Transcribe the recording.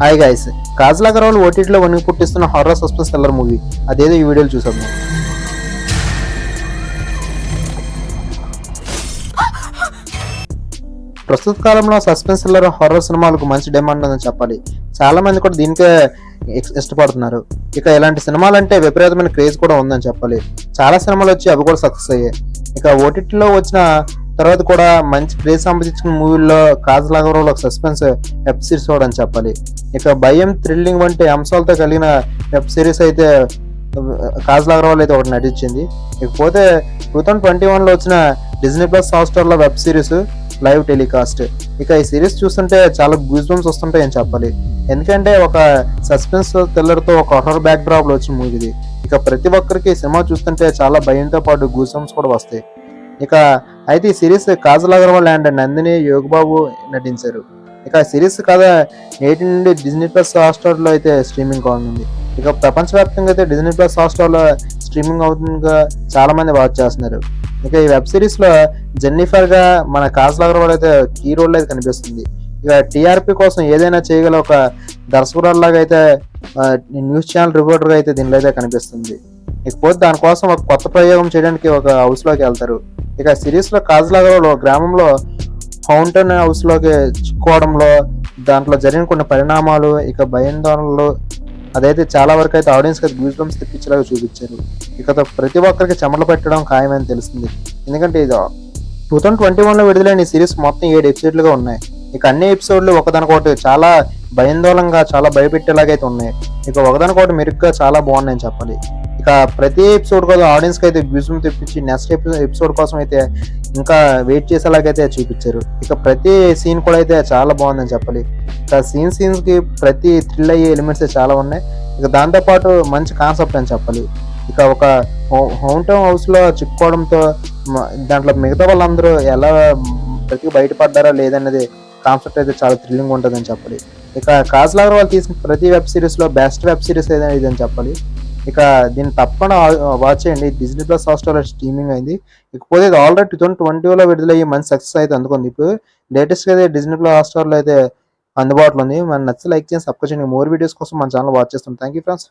Hi guys Kajal Aggarwal ఓటీటీలో వణికి పుట్టిస్తున్న హారర్ సస్పెన్స్ థ్రిల్లర్ మూవీ అదేదో ఈ వీడియోలు చూసాము ప్రస్తుత కాలంలో సస్పెన్స్ థ్రిల్లర్ హారర్ సినిమాలకు మంచి డిమాండ్ ఉందని చెప్పాలి. చాలా మంది కూడా దీనికే ఇష్టపడుతున్నారు. ఇక ఇలాంటి సినిమాలు అంటే విపరీతమైన క్రేజ్ కూడా ఉందని చెప్పాలి. చాలా సినిమాలు వచ్చి అవి కూడా సక్సెస్ అయ్యాయి. ఇక ఓటీటీలో వచ్చిన తర్వాత కూడా మంచి క్రేజ్ సంపాదించిన మూవీల్లో కాజల్ అగర్వాల్ ఒక సస్పెన్స్ వెబ్ సిరీస్ కూడా అని చెప్పాలి. ఇక భయం థ్రిల్లింగ్ వంటి అంశాలతో కలిగిన వెబ్ సిరీస్ అయితే కాజల్ అగర్వాల్ అయితే ఒకటి నటించింది. ఇకపోతే టూ థౌజండ్ ట్వంటీ వన్లో వచ్చిన డిజ్నీ ప్లస్ హాట్స్టార్లో వెబ్ సిరీస్ లైవ్ టెలికాస్ట్. ఇక ఈ సిరీస్ చూస్తుంటే చాలా గూజ్ బంప్స్ వస్తుంటాయని చెప్పాలి. ఎందుకంటే ఒక సస్పెన్స్ థ్రిల్లర్తో ఒక హర్రర్ బ్యాక్ డ్రాప్లో వచ్చిన మూవీ ఇది ఇక ప్రతి ఒక్కరికి సినిమా చూస్తుంటే చాలా భయంతో పాటు గూజ్ బంప్స్ కూడా వస్తాయి. ఇక అయితే ఈ సిరీస్ కాజల్ అగర్వాల్ అండ్ నందిని యోగబాబు నటించారు. ఇక సిరీస్ కథ నేటి నుండి డిజ్నీ ప్లస్ హాట్స్టార్లో అయితే స్ట్రీమింగ్ కానుంది. ఇక ప్రపంచవ్యాప్తంగా అయితే డిజ్నీ ప్లస్ హాట్స్టార్లో స్ట్రీమింగ్ అవుతుందిగా చాలా మంది వాచ్ చేస్తున్నారు. ఇక ఈ వెబ్ సిరీస్లో జెన్నిఫర్గా మన కాజల్ అగర్వాల్ అయితే కీ రోల్ అయితే కనిపిస్తుంది. ఇక టీఆర్పీ కోసం ఏదైనా చేయగల ఒక దర్శకురాల్లాగా అయితే న్యూస్ ఛానల్ రిపోర్టర్గా అయితే దీనిలో అయితే కనిపిస్తుంది. ఇకపోతే దానికోసం ఒక కొత్త ప్రయోగం చేయడానికి ఒక హౌస్లోకి వెళ్తారు. ఇక సిరీస్లో కాజల్ అగర్వాల్ గ్రామంలో ఫౌంటైన్ హౌస్లోకి లోకి దాంట్లో జరిగిన కొన్ని పరిణామాలు ఇక భయాందోళనలు అదైతే చాలా వరకు అయితే ఆడియన్స్కి గూస్ బంప్స్ తెప్పించేలాగా చూపించారు. ఇక ప్రతి ఒక్కరికి చెమటలు పెట్టడం ఖాయమని తెలిసింది ఎందుకంటే ఇది టూ థౌసండ్ ట్వంటీ వన్లో విడుదలైన ఈ సిరీస్ మొత్తం ఏడు ఎపిసోడ్లుగా ఉన్నాయి. ఇక అన్ని ఎపిసోడ్లు ఒకదానికొకటి చాలా భయాందోళనగా చాలా భయపెట్టేలాగా అయితే ఉన్నాయి. ఇక ఒకదానికొకటి మెరుగ్గా చాలా బాగున్నాయని చెప్పాలి. ఇంకా ప్రతి ఎపిసోడ్ కోసం ఆడియన్స్కి అయితే గ్యూజం తెప్పించి నెక్స్ట్ ఎపిసోడ్ కోసం అయితే ఇంకా వెయిట్ చేసేలాగైతే చూపించారు. ఇక ప్రతి సీన్ కూడా అయితే చాలా బాగుందని చెప్పాలి. ఇక సీన్ సీన్స్కి ప్రతి థ్రిల్ అయ్యే ఎలిమెంట్స్ చాలా ఉన్నాయి. ఇక దాంతో పాటు మంచి కాన్సెప్ట్ అని చెప్పాలి. ఇక ఒక హోమ్ టౌన్ హౌస్లో చిక్కుకోవడంతో దాంట్లో మిగతా వాళ్ళందరూ ఎలా ప్రతి బయటపడ్డారా లేదనేది కాన్సెప్ట్ అయితే చాలా థ్రిల్లింగ్ ఉంటుందని చెప్పాలి. ఇక కాజల్ అగర్వాల్ తీసిన ప్రతి వెబ్ సిరీస్లో బెస్ట్ వెబ్ సిరీస్ ఏదైనా ఇదని చెప్పాలి. ఇక దీన్ని తప్పకుండా వాచ్ చేయండి. డిజ్నీ ప్లస్ హాస్టల్ స్ట్రీమింగ్ అయింది. ఇకపోతే ఇది ఆల్రెడీ టూ థౌసండ్ ట్వంటీలో విడుదలయ్యి మంచి సక్సెస్ అయితే అందుకుంది. ఇప్పుడు లేటెస్ట్గా అయితే డిజ్నీ ప్లస్ హాస్టల్లో అయితే అందుబాటులో ఉంది. మన నచ్చి లైక్ చేసి సబ్స్క్రైబ్ చేయండి. మోర్ వీడియోస్ కోసం మన ఛానల్ వాచ్ చేస్తాం. Thank you friends